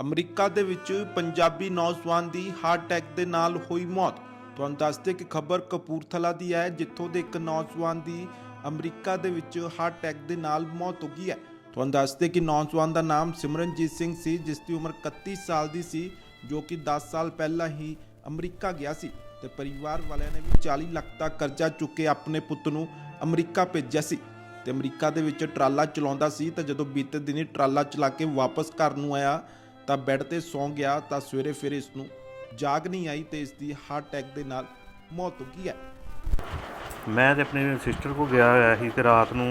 America ਦੇ ਵਿੱਚ ਪੰਜਾਬੀ ਨੌਜਵਾਨ ਦੀ ਹਾਰਟ ਅਟੈਕ ਦੇ ਨਾਲ ਹੋਈ ਮੌਤ। ਤੁਹਾਨੂੰ ਦੱਸਦੇ ਕਿ ਖਬਰ ਕਪੂਰਥਲਾ ਦੀ ਹੈ, ਜਿੱਥੋਂ ਦੇ ਇੱਕ ਨੌਜਵਾਨ ਦੀ ਅਮਰੀਕਾ ਦੇ ਵਿੱਚ ਹਾਰਟ ਅਟੈਕ ਦੇ ਨਾਲ ਮੌਤ ਹੋ ਗਈ ਹੈ। ਤੁਹਾਨੂੰ ਦੱਸਦੇ ਕਿ ਨੌਜਵਾਨ ਦਾ ਨਾਮ ਸਿਮਰਨਜੀਤ ਸਿੰਘ ਸੀ, ਜਿਸ ਦੀ ਉਮਰ 31 ਸਾਲ ਦੀ ਸੀ, ਜੋ ਕਿ 10 ਸਾਲ ਪਹਿਲਾਂ ਹੀ ਅਮਰੀਕਾ ਗਿਆ ਸੀ ਤੇ ਪਰਿਵਾਰ ਵਾਲਿਆਂ ਨੇ ਵੀ 40 ਲੱਖ ਦਾ ਕਰਜ਼ਾ ਚੁੱਕ ਕੇ ਆਪਣੇ ਪੁੱਤ ਨੂੰ ਅਮਰੀਕਾ ਭੇਜਿਆ ਸੀ। ਤੇ ਅਮਰੀਕਾ ਦੇ ਵਿੱਚ ਟਰਾਲਾ ਚਲਾਉਂਦਾ ਸੀ ਤਾਂ ਜਦੋਂ ਬੀਤੇ ਦਿਨੀ ਟਰਾਲਾ ਚਲਾ ਕੇ ਵਾਪਸ ਘਰ ਨੂੰ ਆਇਆ ਤਾਂ ਬੈੱਡ ਤੇ ਸੌਂ ਗਿਆ ਤਾਂ ਸਵੇਰੇ ਫਿਰ ਇਸ ਨੂੰ ਜਾਗ ਨਹੀਂ ਆਈ ਤੇ ਇਸ ਦੀ ਹਾਰਟ ਅਟੈਕ ਦੇ ਨਾਲ ਮੌਤ ਹੋ ਗਈ ਹੈ। ਮੈਂ ਤੇ ਆਪਣੀ ਸਿਸਟਰ ਕੋ ਗਿਆ ਹੋਇਆ ਸੀ ਤੇ ਰਾਤ ਨੂੰ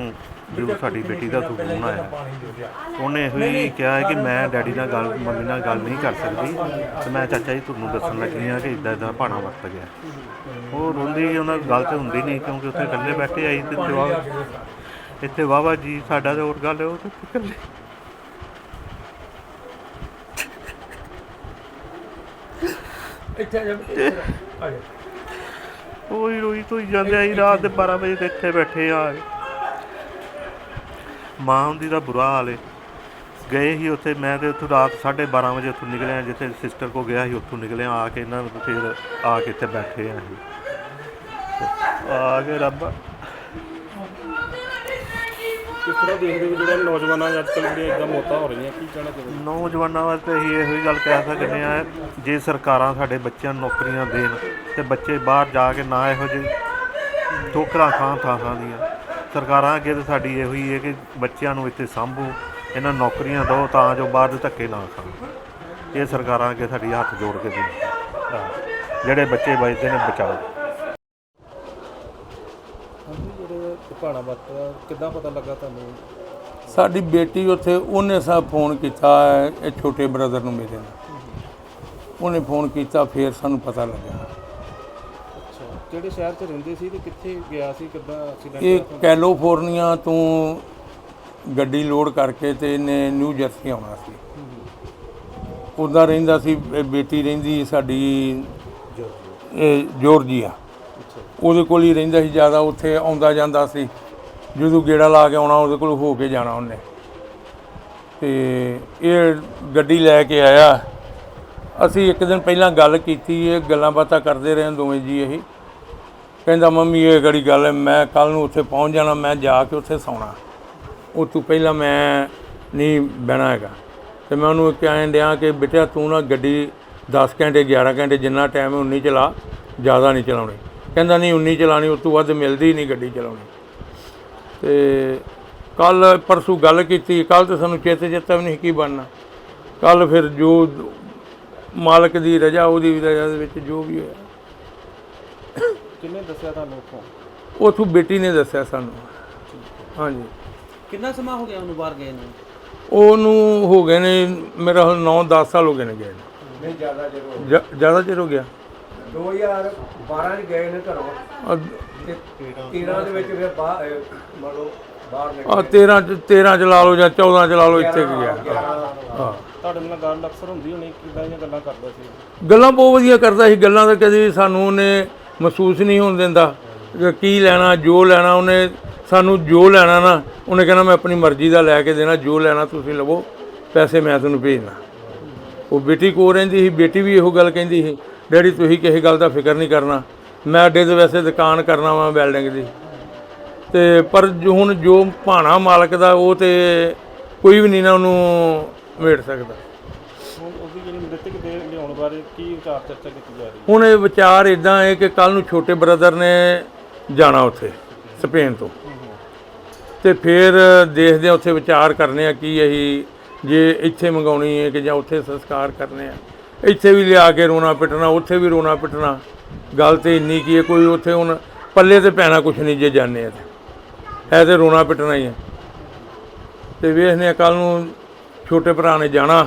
ਜਦੋਂ ਸਾਡੀ ਬੇਟੀ ਦਾ ਫੋਨ ਆਇਆ ਉਹਨੇ ਇਹੋ ਹੀ ਕਿਹਾ ਹੈ ਕਿ ਮੈਂ ਡੈਡੀ ਨਾਲ ਗੱਲ ਮੰਮੀ ਨਾਲ ਗੱਲ ਨਹੀਂ ਕਰ ਸਕਦੀ ਤੇ ਮੈਂ ਚਾਚਾ ਜੀ ਤੁਹਾਨੂੰ ਦੱਸਣ ਲੱਗੀ ਹਾਂ ਕਿ ਇਦਾਂ ਇਦਾਂ ਭਾਣਾ ਵਰਤ ਗਿਆ। ਉਹ ਰੋਂਦੀ ਉਹਨਾਂ ਗੱਲ ਤੇ ਹੁੰਦੀ ਨਹੀਂ ਕਿਉਂਕਿ ਉੱਥੇ ਇਕੱਲੇ ਬੈਠੇ ਆਈ ਤੇ ਜਵਾਬ ਇੱਥੇ ਵਾਵਾ ਜੀ ਸਾਡਾ ਤੇ ਹੋਰ ਗੱਲ ਹੈ ਉਹ ਤੇ ਇਕੱਲੇ? ਇੱਥੇ ਆ ਜਾ, ਇੱਥੇ ਆ ਜਾ ਉਹੀ ਰੋਈ ਤੋਂ ਜਾਂਦੇ ਆਈ ਰਾਤ ਦੇ 12 ਵਜੇ ਤੇ ਇੱਥੇ ਬੈਠੇ ਆ। ਮਾਂ ਹੁੰਦੀ ਦਾ ਬੁਰਾ ਹਾਲ ਏ। ਗਏ ਹੀ ਉੱਥੇ, ਮੈਂ ਤੇ ਉੱਥੋਂ ਰਾਤ 12:30 ਵਜੇ ਉੱਥੋਂ ਨਿਕਲਿਆ ਜਿੱਥੇ ਸਿਸਟਰ ਕੋ ਗਿਆ ਸੀ, ਉੱਥੋਂ ਨਿਕਲਿਆ ਆ ਕੇ ਇਹਨਾਂ ਨੂੰ ਫਿਰ ਆ ਕੇ ਇੱਥੇ ਬੈਠੇ ਆ ਅਸੀਂ। ਆ ਕੇ ਰੱਬ। ਕਿਸ ਤਰ੍ਹਾਂ ਦੇਖਦੇ ਹੋ ਜਿਹੜਾ ਨੌਜਵਾਨਾਂ ਅੱਜ ਕੱਲ੍ਹ ਜਿਹੜੀਆਂ ਇਦਾਂ ਮੌਤਾਂ ਹੋ ਰਹੀਆਂ ਕੀ ਕਹਿਣਾ ਚਾਹੁੰਦੇ ਨੌਜਵਾਨਾਂ ਵਾਸਤੇ ਅਸੀਂ ਇਹੋ ਹੀ ਗੱਲ ਕਹਿ ਸਕਦੇ ਆ ਜੇ ਸਰਕਾਰਾਂ ਸਾਡੇ ਬੱਚਿਆਂ ਨੂੰ ਨੌਕਰੀਆਂ ਦੇਣ ਤੇ ਬੱਚੇ ਬਾਹਰ ਜਾ ਕੇ ਨਾ ਇਹੋ ਜਿਹੇ ਠੋਕਰਾਂ ਖਾਂ ਥਾਂ ਦੀਆਂ। ਸਰਕਾਰਾਂ ਅੱਗੇ ਤਾਂ ਸਾਡੀ ਇਹੋ ਹੀ ਹੈ ਕਿ ਬੱਚਿਆਂ ਨੂੰ ਇੱਥੇ ਸੰਭੂ ਇਹਨਾਂ ਨੌਕਰੀਆਂ ਦਿਓ ਤਾਂ ਜੋ ਬਾਹਰ ਦੇ ਧੱਕੇ ਨਾ ਖਾਣ। ਇਹ ਸਰਕਾਰਾਂ ਅੱਗੇ ਸਾਡੀ ਹੱਥ ਜੋੜ ਕੇ ਬੇਨਤੀ ਜਿਹੜੇ ਬੱਚੇ ਬਚਦੇ ਨੇ ਬਚਾਓ। ਭਾਣਾ ਵਰਤਦਾ ਕਿੱਦਾਂ ਪਤਾ ਲੱਗਾ ਤੁਹਾਨੂੰ? ਸਾਡੀ ਬੇਟੀ ਉੱਥੇ ਉਹਨੇ ਸਾ ਫੋਨ ਕੀਤਾ ਇਹ ਛੋਟੇ ਬ੍ਰਦਰ ਨੂੰ ਮੇਰੇ ਨੂੰ ਉਹਨੇ ਫੋਨ ਕੀਤਾ ਫਿਰ ਸਾਨੂੰ ਪਤਾ ਲੱਗਾ ਅੱਛਾ ਕਿਹੜੇ ਸ਼ਹਿਰ 'ਚ ਰਹਿੰਦੇ ਸੀ ਤੇ ਕਿੱਥੇ ਗਿਆ ਸੀ ਕਿੱਦਾਂ ਐਕਸੀਡੈਂਟ ਇਹ ਕੈਲੀਫੋਰਨੀਆ ਤੋਂ ਗੱਡੀ ਲੋਡ ਕਰਕੇ ਤੇ ਇਹਨੇ ਨਿਊ ਜਰਸੀ ਆਉਣਾ ਸੀ। ਉੱਦਾਂ ਰਹਿੰਦਾ ਸੀ ਇਹ ਬੇਟੀ ਰਹਿੰਦੀ ਸਾਡੀ ਇਹ ਜਾਰਜੀਆ। ਉਹਦੇ ਕੋਲ ਹੀ ਰਹਿੰਦਾ ਸੀ, ਜ਼ਿਆਦਾ ਉੱਥੇ ਆਉਂਦਾ ਜਾਂਦਾ ਸੀ। ਜਦੋਂ ਗੇੜਾ ਲਾ ਕੇ ਆਉਣਾ, ਉਹਦੇ ਕੋਲ ਹੋ ਕੇ ਜਾਣਾ ਉਹਨੇ। ਤੇ ਇਹ ਗੱਡੀ ਲੈ ਕੇ ਆਇਆ। ਅਸੀਂ ਇੱਕ ਦਿਨ ਪਹਿਲਾਂ ਗੱਲ ਕੀਤੀ, ਇਹ ਗੱਲਾਂ ਬਾਤਾਂ ਕਰਦੇ ਰਹੇ ਦੋਵੇਂ ਜੀ ਇਹ। ਕਹਿੰਦਾ, ਮੰਮੀ, ਇਹ ਗੜੀ ਗੱਲ ਹੈ? ਮੈਂ ਕੱਲ ਨੂੰ ਉੱਥੇ ਪਹੁੰਚ ਜਾਣਾ, ਮੈਂ ਜਾ ਕੇ ਉੱਥੇ ਸੌਣਾ। ਉਹ ਤੋਂ ਪਹਿਲਾਂ ਮੈਂ ਨਹੀਂ ਬਹਿਣਾ ਹੈਗਾ। ਤੇ ਮੈਂ ਉਹਨੂੰ ਕਹਿਣ ਡਿਆ ਕਿ, ਬੇਟਾ, ਤੂੰ ਨਾ ਗੱਡੀ 10 ਘੰਟੇ 11 ਘੰਟੇ ਜਿੰਨਾ ਟਾਈਮ ਹੈ, ਉਨੀ ਚਲਾ, ਜ਼ਿਆਦਾ ਨਹੀਂ ਚਲਾਉਣੀ। ਕਹਿੰਦਾ ਨਹੀਂ ਉਨੀ ਚਲਾਣੀ ਉਸ ਤੋਂ ਵੱਧ ਮਿਲਦੀ ਨਹੀਂ ਗੱਡੀ ਚਲਾਉਣੀ। ਤੇ ਕੱਲ ਪਰਸੋਂ ਗੱਲ ਕੀਤੀ ਕੱਲ ਤੇ ਸਾਨੂੰ ਚੇਤੇ ਚੇਤਾ ਵੀ ਨਹੀਂ ਕੀ ਬਣਨਾ। ਕੱਲ ਫਿਰ ਜੋ ਮਾਲਕ ਦੀ ਰਜਾ ਉਹਦੀ ਵੀ ਰਜਾ ਦੇ ਵਿੱਚ ਜੋ ਵੀ ਹੋਇਆ। ਕਿੰਨੇ ਦੱਸਿਆ ਤੁਹਾਨੂੰ ਉੱਥੋਂ? ਉਥੋਂ ਬੇਟੀ ਨੇ ਦੱਸਿਆ ਸਾਨੂੰ। ਹਾਂਜੀ। ਕਿੰਨਾ ਸਮਾਂ ਹੋ ਗਿਆ ਉਹਨੂੰ ਬਾਹਰ ਗਏ ਨੂੰ? ਉਹਨੂੰ ਹੋ ਗਏ ਨੇ ਮੇਰਾ ਹੁਣ 9-10 ਸਾਲ ਹੋ ਗਏ ਨੇ ਗਏ ਨਹੀਂ ਜ਼ਿਆਦਾ ਚਿਰ ਹੋ ਜ- ਜ਼ਿਆਦਾ ਚਿਰ ਹੋ ਗਿਆ। 2012 ਚ ਗਏ ਨੇ ਘਰੋਂ ਅ- ਤੇ 13 ਦੇ ਵਿੱਚ ਫਿਰ ਬਾਹਰ ਅਹ, ਮੰਨ ਲਓ ਬਾਹਰ ਨਿਕਲ। ਆ 13 ਚ 13 ਚ ਲਾ ਲਓ ਜਾਂ 14 ਚ ਲਾ ਲਓ ਇੱਥੇ ਕੀ ਗਿਆ ਹਾਂ। ਤੁਹਾਡੇ ਨਾਲ ਗੱਲ ਅਕਸਰ ਹੁੰਦੀ ਹੋਣੀ ਕਿੱਦਾਂ ਦੀਆਂ ਗੱਲਾਂ ਕਰਦਾ ਸੀ। ਗੱਲਾਂ ਬਹੁਤ ਵਧੀਆ ਕਰਦਾ ਸੀ। ਗੱਲਾਂ ਤਾਂ ਕਦੇ ਸਾਨੂੰ ਉਹਨੇ ਮਹਿਸੂਸ ਨਹੀਂ ਹੋਣ ਦਿੰਦਾ। ਕਿ ਕੀ ਲੈਣਾ ਜੋ ਲੈਣਾ ਉਹਨੇ ਸਾਨੂੰ ਜੋ ਲੈਣਾ ਨਾ ਉਹਨੇ ਕਹਿਣਾ ਮੈਂ ਆਪਣੀ ਮਰਜ਼ੀ ਦਾ ਲੈ ਕੇ ਦੇਣਾ। ਜੋ ਲੈਣਾ ਤੁਸੀਂ ਲਵੋ ਪੈਸੇ ਮੈਂ ਤੁਹਾਨੂੰ ਭੇਜਣਾ। ਉਹ ਬੇਟੀ ਕੋਲ ਰਹਿੰਦੀ ਸੀ ਬੇਟੀ ਵੀ ਇਹੋ ਗੱਲ ਕਹਿੰਦੀ ਸੀ। ਡੈਡੀ ਤੁਸੀਂ ਕਿਸੇ ਗੱਲ ਦਾ ਫਿਕਰ ਨਹੀਂ ਕਰਨਾ। ਮੈਂ ਅੱਡੇ ਦੇ ਵੈਸੇ ਦੁਕਾਨ ਕਰਨਾ ਵਾਂ ਬਿਲਡਿੰਗ ਦੀ। ਤੇ ਪਰ ਹੁਣ ਜੋ ਭਾਣਾ ਮਾਲਕ ਦਾ ਉਹ ਤੇ ਕੋਈ ਵੀ ਨਹੀਂ ਨਾ ਉਹਨੂੰ ਮੇੜ ਸਕਦਾ। ਹੁਣ ਉਹਦੀ ਜਿਹੜੀ ਮ੍ਰਿਤਕ ਦੇ ਲਿਆਉਣ ਬਾਰੇ ਕੀ ਵਿਚਾਰ ਚਰਚਾ ਕੀਤੀ ਜਾ ਰਹੀ ਹੈ? ਹੁਣ ਇਹ ਵਿਚਾਰ ਇਦਾਂ ਹੈ ਕਿ ਕੱਲ ਨੂੰ ਛੋਟੇ ਬ੍ਰਦਰ ਨੇ ਜਾਣਾ ਉੱਥੇ ਸਪੇਨ ਤੋਂ। ਤੇ ਫਿਰ ਦੇਖਦੇ ਆ ਉੱਥੇ ਵਿਚਾਰ ਕਰਨੇ ਆ ਕੀ ਅਸੀਂ ਜੇ ਇੱਥੇ ਮੰਗਾਉਣੀ ਹੈ ਕਿ ਜਾਂ ਉੱਥੇ ਸੰਸਕਾਰ ਕਰਨੇ ਆ। ਇੱਥੇ ਵੀ ਲਿਆ ਕੇ ਰੋਣਾ ਪਿੱਟਣਾ ਉੱਥੇ ਵੀ ਰੋਣਾ ਪਿੱਟਣਾ। ਗੱਲ ਤੇ ਇੰਨੀ ਕੀ ਹੈ ਕੋਈ ਉੱਥੇ ਹੁਣ ਪੱਲੇ ਤੇ ਪੈਣਾ ਕੁਛ ਨਹੀਂ ਜੇ ਜਾਣੇ ਆ ਤੇ। ਹੈ ਤੇ ਰੋਣਾ ਪਿੱਟਣਾ ਹੀ ਹੈ ਤੇ ਵੇਖਦੇ ਆ ਕੱਲ ਨੂੰ ਛੋਟੇ ਭਰਾ ਨੇ ਜਾਣਾ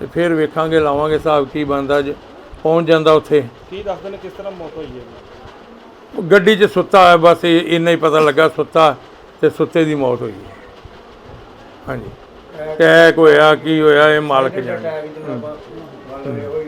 ਤੇ ਫਿਰ ਵੇਖਾਂਗੇ ਲਾਵਾਂਗੇ ਹਿਸਾਬ ਕੀ ਬਣਦਾ ਜੇ ਪਹੁੰਚ ਜਾਂਦਾ ਉੱਥੇ। ਕੀ ਦੱਸਦੇ ਨੇ ਕਿਸ ਤਰ੍ਹਾਂ ਮੌਤ ਹੋਈ ਹੈ? ਗੱਡੀ 'ਚ ਸੁੱਤਾ ਹੈ ਬਸ ਇੰਨਾ ਹੀ ਪਤਾ ਲੱਗਾ ਸੁੱਤਾ ਤੇ ਸੁੱਤੇ ਦੀ ਮੌਤ ਹੋਈ ਹੈ। ਹਾਂਜੀ। ਅਟੈਕ ਹੋਇਆ ਕੀ ਹੋਇਆ ਇਹ ਮਾਲਕ ਜਾਣੇ। ਅਟੈਕ